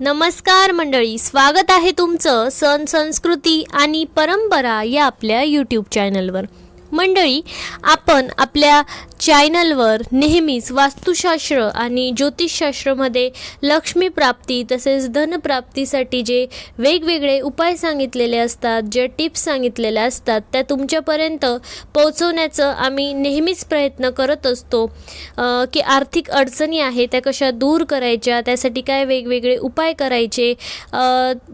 नमस्कार मंडळी स्वागत आहे तुमचं सण संस्कृती आणि परंपरा या आपल्या यूट्यूब चॅनलवर मंडळी आपण आपल्या चॅनलवर नेहमीच वास्तुशास्त्र आणि ज्योतिषशास्त्रमध्ये लक्ष्मी प्राप्ती तसेच धनप्राप्तीसाठी जे वेगवेगळे उपाय सांगितलेले असतात जे टिप्स सांगितलेल्या असतात त्या तुमच्यापर्यंत पोहोचवण्याचं आम्ही नेहमीच प्रयत्न करत असतो. की आर्थिक अडचणी आहे त्या कशा दूर करायच्या त्यासाठी काय वेगवेगळे उपाय करायचे.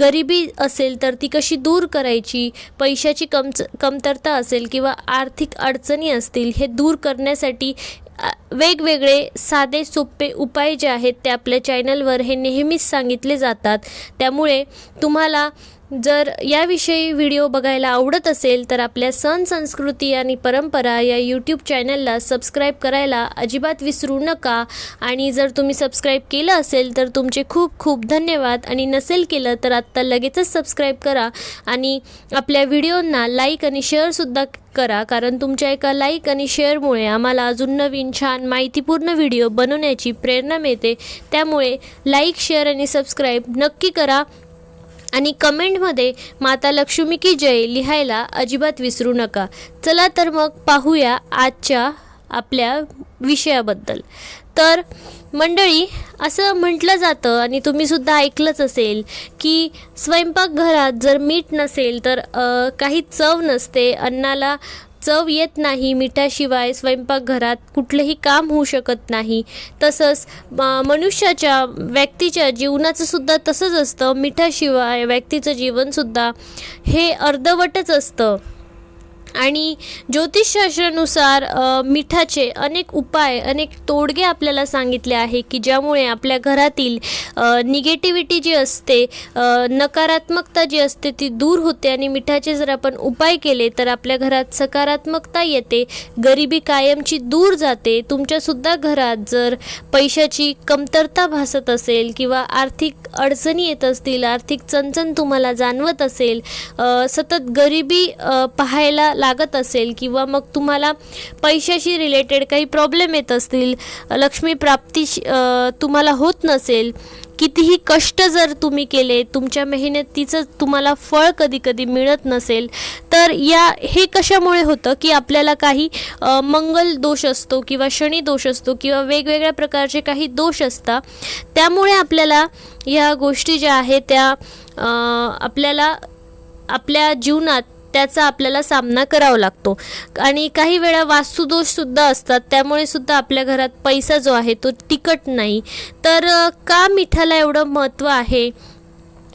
गरिबी असेल तर ती कशी दूर करायची? पैशाची कमच कमतरता असेल किंवा आर्थिक अडचणी असतील हे दूर करण्यासाठी वेगवेगळे साधे सोपे उपाय जे आहेत ते आपल्या चॅनलवर हे नेहमीच सांगितले जातात. त्यामुळे तुम्हाला जर याविषयी व्हिडिओ बघायला आवडत असेल तर आपल्या सण संस्कृती आणि परंपरा या यूट्यूब चॅनलला सबस्क्राईब करायला अजिबात विसरू नका. आणि जर तुम्ही सबस्क्राईब केलं असेल तर तुमचे खूप खूप धन्यवाद. आणि नसेल केलं तर आत्ता लगेचच सबस्क्राईब करा. आणि आपल्या व्हिडिओंना लाईक आणि शेअरसुद्धा करा कारण तुमच्या एका लाईक आणि शेअरमुळे आम्हाला अजून नवीन छान माहितीपूर्ण व्हिडिओ बनवण्याची प्रेरणा मिळते. त्यामुळे लाईक शेअर आणि सबस्क्राईब नक्की करा. आणि कमेंटमध्ये माता लक्ष्मी की जय लिहायला अजिबात विसरू नका. चला तर मग पाहूया आजच्या आपल्या विषयाबद्दल. तर मंडळी असं म्हटलं जातं आणि तुम्हीसुद्धा ऐकलंच असेल की स्वयंपाकघरात जर मीठ नसेल तर काही चव नसते. अन्नाला चव येत नाही मिठाशिवाय स्वयंपाकघरात कुठलंही काम होऊ शकत नाही. तसंच मनुष्याच्या व्यक्तीच्या जीवनाचं सुद्धा तसंच असतं. मिठाशिवाय व्यक्तीचं जीवनसुद्धा हे अर्धवटच असतं. आणि ज्योतिषशास्त्रानुसार मिठाचे अनेक उपाय अनेक तोडगे आपल्याला सांगितले आहे की ज्यामुळे आपल्या घरातील निगेटिव्हिटी जी असते नकारात्मकता जी असते ती दूर होते आणि मिठाचे जर आपण उपाय केले तर आपल्या घरात सकारात्मकता येते गरिबी कायमची दूर जाते. तुमच्यासुद्धा घरात जर पैशाची कमतरता भासत असेल किंवा आर्थिक अडचणी येत असतील आर्थिक चणचण तुम्हाला जाणवत असेल सतत गरिबी पाहायला लागत असेल किंवा मग तुम्हाला पैशाशी रिलेटेड काही प्रॉब्लेम येत असतील लक्ष्मी प्राप्ती तुम्हाला होत नसेल कितीही कष्ट जर तुम्ही केले तुमच्या मेहनतीचं तुम्हाला फळ कधी कधी मिळत नसेल तर या हे कशामुळे होतं की आपल्याला काही मंगल दोष असतो किंवा शनी दोष असतो किंवा वेगवेगळ्या प्रकारचे काही दोष असतात त्यामुळे आपल्याला या गोष्टी ज्या आहेत त्या आपल्याला आपल्या जीवनात त्याचा आपल्याला सामना करावा लागतो. आणि काही वेळा वास्तुदोषसुद्धा असतात. त्यामुळे सुद्धा आपल्या घरात पैसा जो आहे तो टिकत नाही. तर का मिठाला एवढं महत्त्व आहे?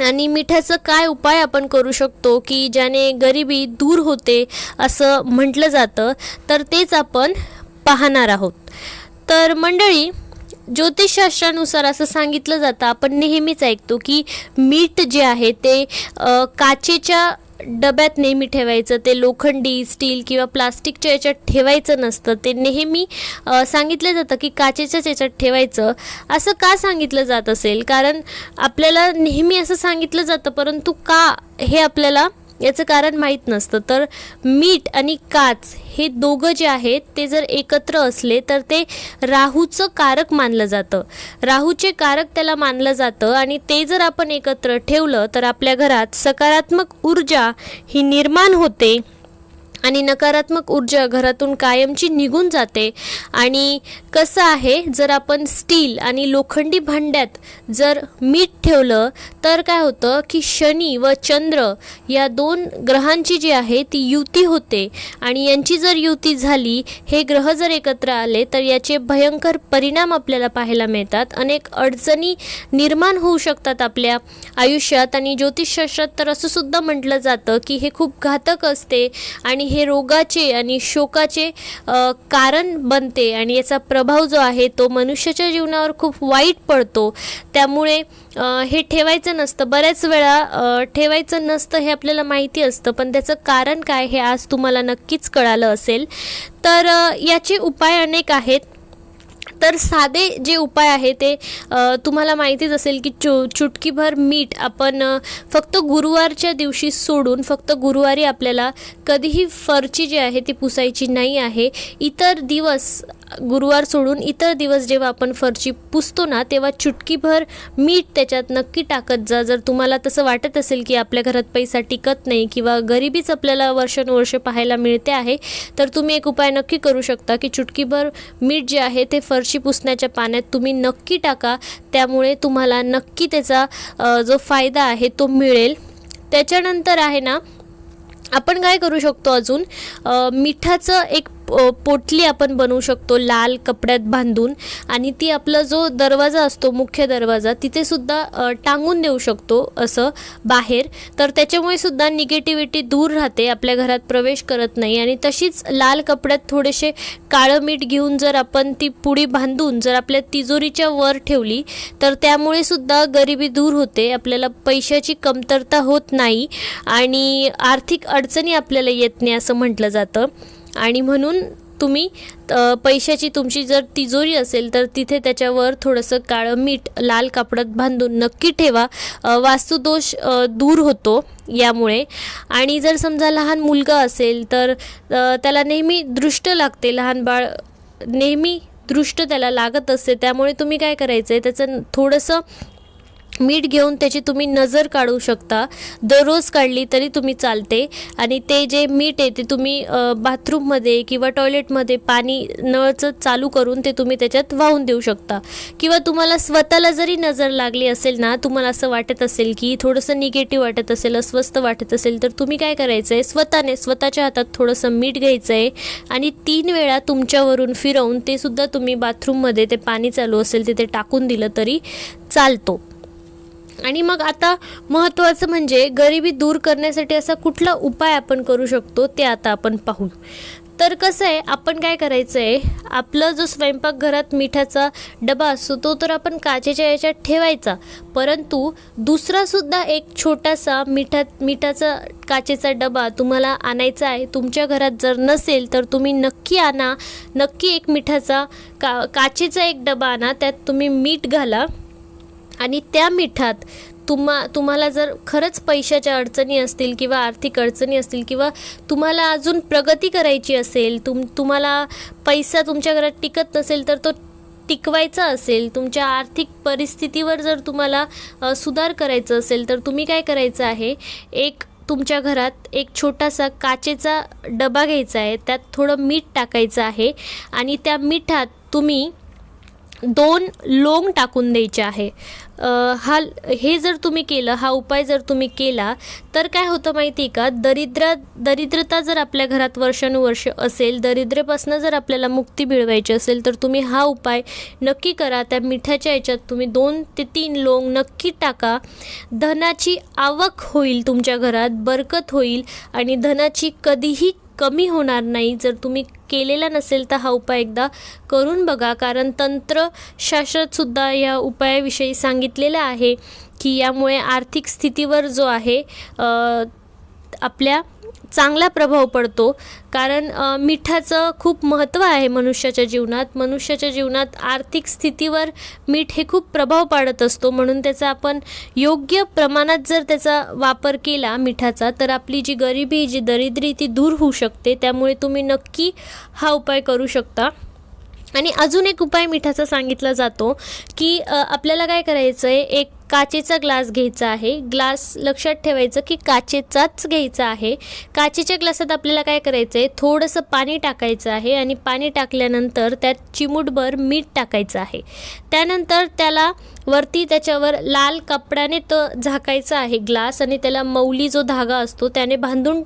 आणि मिठाचं काय उपाय आपण करू शकतो की ज्याने गरिबी दूर होते असं म्हटलं जातं? तर तेच आपण पाहणार आहोत. तर मंडळी ज्योतिषशास्त्रानुसार असं सांगितलं जातं. आपण नेहमीच ऐकतो की मीठ जे आहे ते काचेच्या डब्यात नेहमी ठेवायचं ते लोखंडी स्टील किंवा प्लास्टिकच्या याच्यात ठेवायचं नसतं. ते नेहमी सांगितलं जातं की काचेच्याच याच्यात ठेवायचं. असं का सांगितलं जात असेल? कारण आपल्याला नेहमी असं सांगितलं जातं परंतु का हे आपल्याला याचं कारण माहीत नसतं. तर मीठ आणि काच हे दोघं जे आहेत ते जर एकत्र असले तर ते राहूचं कारक मानलं जातं. राहूचे कारक त्याला मानलं जातं आणि ते जर आपण एकत्र ठेवलं तर आपल्या घरात सकारात्मक ऊर्जा ही निर्माण होते. आणि नकारात्मक ऊर्जा घरातून कायमची निघून जाते. आणि कसं आहे जर आपण स्टील आणि लोखंडी भांड्यात जर मीठ ठेवलं तर काय होतं की शनी व चंद्र या दोन ग्रहांची जी आहे ती युती होते. आणि यांची जर युती झाली हे ग्रह जर एकत्र आले तर याचे भयंकर परिणाम आपल्याला पाहायला मिळतात. अनेक अडचणी निर्माण होऊ शकतात आपल्या आयुष्यात. आणि ज्योतिषशास्त्रात तर असं सुद्धा म्हटलं जातं की हे खूप घातक असते. आणि हे रोगाचे आणि शोकाचे कारण बनते आणि याचा प्रभाव जो आहे तो मनुष्याच्या जीवनावर खूप वाईट पडतो. त्यामुळे हे ठेवायचं नसतं. बऱ्याच वेळा ठेवायचं नसतं हे आपल्याला माहिती असतं पण त्याचं कारण काय हे आज तुम्हाला नक्कीच कळालं असेल. तर याचे उपाय अनेक आहेत. तर साधे जे उपाय आहे ते तुम्हाला माहितीच असेल की चु चुटकीभर मीठ आपण फक्त गुरुवारच्या दिवशी सोडून फक्त गुरुवारी आपल्याला कधीही फरची जी आहे ती पुसायची नाही आहे. इतर दिवस गुरुवार सोडून इतर दिवस जेव्हा आपण फरची पुसतो ना तेव्हा चुटकीभर मीठ त्याच्यात नक्की टाकत जा. जर तुम्हाला तसं वाटत असेल की आपल्या घरात पैसा टिकत नाही किंवा गरिबीच आपल्याला वर्षानुवर्ष पाहायला मिळते आहे तर तुम्ही एक उपाय नक्की करू शकता की चुटकीभर मीठ जे आहे ते फरशी पुसण्याच्या पाण्यात तुम्ही नक्की टाका. त्यामुळे तुम्हाला नक्की त्याचा जो फायदा आहे तो मिळेल. त्याच्यानंतर आहे ना आपण काय करू शकतो अजून? मिठाचं एक पो पोटली आपण बनवू शकतो लाल कपड्यात बांधून. आणि ती आपला जो दरवाजा असतो मुख्य दरवाजा तिथेसुद्धा टांगून देऊ शकतो असं बाहेर. तर त्याच्यामुळे सुद्धा निगेटिव्हिटी दूर राहते आपल्या घरात प्रवेश करत नाही. आणि तशीच लाल कपड्यात थोडेसे काळं मीठ घेऊन जर आपण ती पुडी बांधून जर आपल्या तिजोरीच्या वर ठेवली तर त्यामुळे सुद्धा गरिबी दूर होते. आपल्याला पैशाची कमतरता होत नाही आणि आर्थिक अडचणी आपल्याला येत नाही असं म्हटलं जातं. आणि म्हणून तुम्ही पैशाची तुमची जर तिजोरी असेल तर तिथे त्याच्यावर थोडंसं काळं मीठ लाल कापडात बांधून नक्की ठेवा. वास्तुदोष दूर होतो यामुळे. आणि जर समजा लहान मुलगा असेल तर त्याला नेहमी दृष्ट लागते लहान बाळ. नेहमी दृष्ट त्याला लागत असते त्यामुळे तुम्ही काय करायचं आहे त्याचं थोडंसं मीठ घेऊन त्याची तुम्ही नजर काढू शकता. दररोज काढली तरी तुम्ही चालते. आणि ते जे मीठ आहे ते तुम्ही बाथरूममध्ये किंवा टॉयलेटमध्ये पाणी नळचं चालू करून ते तुम्ही त्याच्यात वाहून देऊ शकता. किंवा तुम्हाला स्वतःला जरी नजर लागली असेल ना तुम्हाला असं वाटत असेल की थोडंसं निगेटिव्ह वाटत असेल अस्वस्थ वाटत असेल तर तुम्ही काय करायचं आहे स्वतःने स्वतःच्या हातात थोडंसं मीठ घ्यायचं आहे आणि तीन वेळा तुमच्यावरून फिरवून ते सुद्धा तुम्ही बाथरूममध्ये ते पाणी चालू असेल तिथे टाकून दिलं तरी चालतो. आणि मग आता महत्त्वाचं म्हणजे गरिबी दूर करण्यासाठी असा कुठला उपाय आपण करू शकतो ते आता आपण पाहू. तर कसं आहे आपण काय करायचं आहे आपलं जो स्वयंपाकघरात मिठाचा डबा असतो तो तर आपण काचेच्या याच्यात ठेवायचा. परंतु दुसरासुद्धा एक छोटासा मिठात मिठाचा काचेचा डबा तुम्हाला आणायचा आहे तुमच्या घरात जर नसेल तर तुम्ही नक्की आणा. नक्की एक मिठाचा का काचेचा एक डबा आणा त्यात तुम्ही मीठ घाला. आणि त्या मिठात तुम्हा तुम्हाला जर खरंच पैशाच्या अडचणी असतील किंवा आर्थिक अडचणी असतील किंवा तुम्हाला अजून प्रगती करायची असेल तुम तुम्हाला पैसा तुमच्या घरात टिकत नसेल तर तो टिकवायचा असेल तुमच्या आर्थिक परिस्थितीवर जर तुम्हाला सुधार करायचं असेल तर तुम्ही काय करायचं आहे? एक तुमच्या घरात एक छोटासा काचेचा डबा घ्यायचा आहे त्यात थोडं मीठ टाकायचं आहे आणि त्या मिठात तुम्ही दोन लोंग टाकून द्यायचे आहे. हा हे जर तुम्ही केलं हा उपाय जर तुम्ही केला तर काय होतं माहिती आहे का? दरिद्र दरिद्रता जर आपल्या घरात वर्षानुवर्ष असेल दरिद्रेपासून जर आपल्याला मुक्ती मिळवायची असेल तर तुम्ही हा उपाय नक्की करा. त्या मिठाच्या याच्यात तुम्ही दोन ते तीन लोंग नक्की टाका. धनाची आवक होईल तुमच्या घरात बरकत होईल आणि धनाची कधीही कमी होणार नाही. जर तुम्ही केलेला नसेल तर हा उपाय एकदा करून बघा. कारण तंत्रशास्त्रातसुद्धा या उपायाविषयी सांगितलेलं आहे की यामुळे आर्थिक स्थितीवर जो आहे आपल्या चांगला प्रभाव पडतो. कारण मिठाचं खूप महत्त्व आहे मनुष्याच्या जीवनात. मनुष्याच्या जीवनात आर्थिक स्थितीवर मीठ हे खूप प्रभाव पाडत असतो. म्हणून त्याचा आपण योग्य प्रमाणात जर त्याचा वापर केला मिठाचा तर आपली जी गरिबी जी दरिद्री ती दूर होऊ शकते. त्यामुळे तुम्ही नक्की हा उपाय करू शकता. आणि अजून एक उपाय मिठाचा सांगितला जातो की आपल्याला काय करायचं आहे एक काचेचा ग्लास घ्यायचा आहे. ग्लास लक्षात ठेवायचं की काचेचाच घ्यायचा आहे. काचेच्या ग्लासात आपल्याला काय करायचं आहे थोडंसं पाणी टाकायचं आहे आणि पाणी टाकल्यानंतर त्यात चिमूटभर मीठ टाकायचं आहे. त्यानंतर त्याला वरती त्याच्यावर लाल कपड्याने तो झाकायचा आहे ग्लास आणि त्याला मौली जो धागा असतो त्याने बांधून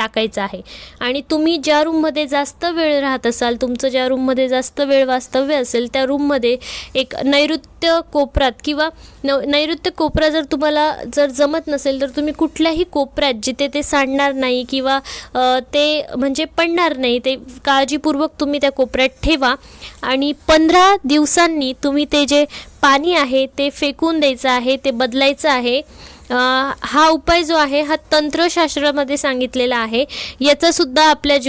टाकायचं आहे. आणि तुम्ही ज्या रूममध्ये जास्त वेळ राहत असाल तुमचं ज्या रूममध्ये जास्त वेळ वास्तव्य असेल त्या रूममध्ये एक नैऋत्य कोपऱ्यात किंवा न नैऋत्य कोपरा जर तुम्हाला जर जमत नसेल तर तुम्ही कुठल्याही कोपऱ्यात जिथे ते सांडणार नाही किंवा ते म्हणजे पडणार नाही ते काळजीपूर्वक तुम्ही त्या कोपऱ्यात ठेवा. आणि पंधरा दिवसांनी तुम्ही ते जे पाणी आहे ते फेकून द्यायचं आहे ते बदलायचं आहे. हा उपाय जो आहे हा तंत्रशास्त्रामध्ये सांगितलेला आहे. याचासुद्धा आपल्या जीव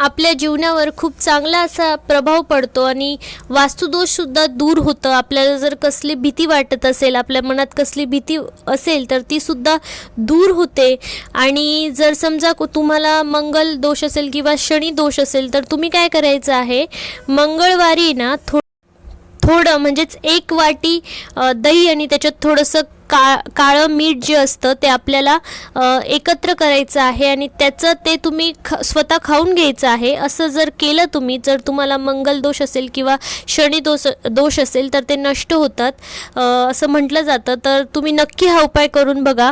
आपल्या जीवनावर खूप चांगला असा प्रभाव पडतो आणि वास्तुदोषसुद्धा दूर होतं. आपल्याला जर कसली भीती वाटत असेल आपल्या मनात कसली भीती असेल तर तीसुद्धा दूर होते. आणि जर समजा कु- तुम्हाला मंगल दोष असेल किंवा शनी दोष असेल तर तुम्ही काय करायचं आहे? मंगळवारी ना थो थोडं म्हणजेच एक वाटी दही आणि त्याच्यात थोडंसं का काळं मीठ जे असतं ते आपल्याला एकत्र करायचं आहे आणि त्याचं ते तुम्ही ख स्वतः खाऊन घ्यायचं आहे. असं जर केलं तुम्ही जर तुम्हाला मंगल दोष असेल किंवा शनी दोष दोष असेल तर ते नष्ट होतात. असं म्हटलं जातं. तर तुम्ही नक्की हा उपाय करून बघा.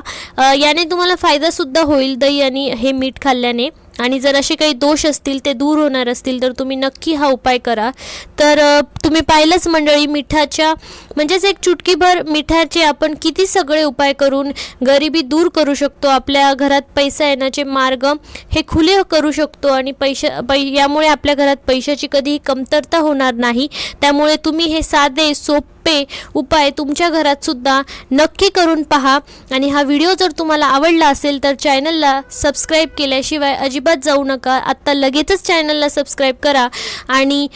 याने तुम्हाला फायदासुद्धा होईल दही आणि हे मीठ खाल्ल्याने. आणि जर असे काही दोष असतील ते दूर होणार असतील तर तुम्ही नक्की हा उपाय करा. तर तुम्ही पाहिलंच मंडळी मिठाच्या म्हणजेच एक चुटकीभर मिठाचे आपण किती सगळे उपाय करून गरिबी दूर करू शकतो आपल्या घरात पैसा येण्याचे मार्ग हे खुले करू शकतो आणि पैशा पै यामुळे आपल्या घरात पैशाची कधीही कमतरता होणार नाही. त्यामुळे तुम्ही हे साधे सोपे उपाय तुमच्या घरात सुद्धा नक्की करून पहा. आणि हा व्हिडिओ जर तुम्हाला आवडला असेल तर चॅनलला सबस्क्राईब केल्याशिवाय अजिबात जाऊ नका. आत्ता लगेचच चॅनलला सबस्क्राईब करा. आणि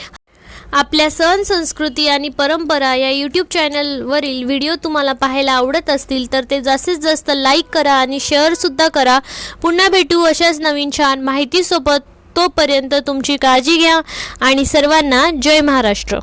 आपल्या सण संस्कृती आणि परंपरा या यूट्यूब चॅनलवरील व्हिडिओ तुम्हाला पाहायला आवडत असतील तर ते जास्तीत जास्त लाईक करा आणि शेअरसुद्धा करा. पुन्हा भेटू अशाच नवीन छान माहितीसोबत. तोपर्यंत तुमची काळजी घ्या. आणि सर्वांना जय महाराष्ट्र.